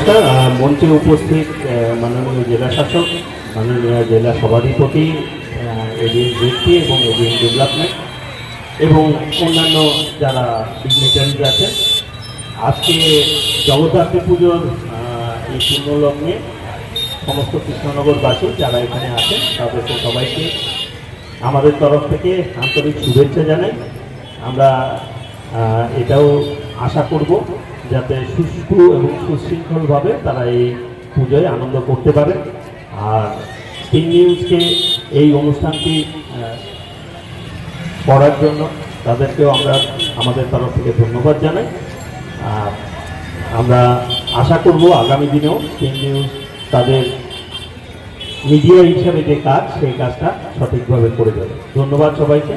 নমস্কার মঞ্চে উপস্থিত মাননীয় জেলা শাসক, মাননীয় জেলা সভাধিপতি এডিএম ব্যক্তি এবং এডিএম ডেভেলপমেন্ট এবং অন্যান্য যারা ডিগনিটারিজ আছেন। আজকে জগদ্ধাত্রী পুজোর এই পূর্ণলগ্নে সমস্ত কৃষ্ণনগরবাসী যারা এখানে আছেন, তাদেরকে সবাইকে আমাদের তরফ থেকে আন্তরিক শুভেচ্ছা জানাই। আমরা এটাও আশা করব যাতে সুষ্ঠু এবং সুশৃঙ্খলভাবে তারা এই পুজোয় আনন্দ করতে পারে। আর স্টিং নিউজকে এই অনুষ্ঠানটি করার জন্য তাদেরকেও আমরা, আমাদের তরফ থেকে ধন্যবাদ জানাই। আর আমরা আশা করব আগামী দিনেও স্টিং নিউজ তাদের মিডিয়া হিসাবে যে কাজ, সেই কাজটা সঠিকভাবে করে দেবে। ধন্যবাদ সবাইকে।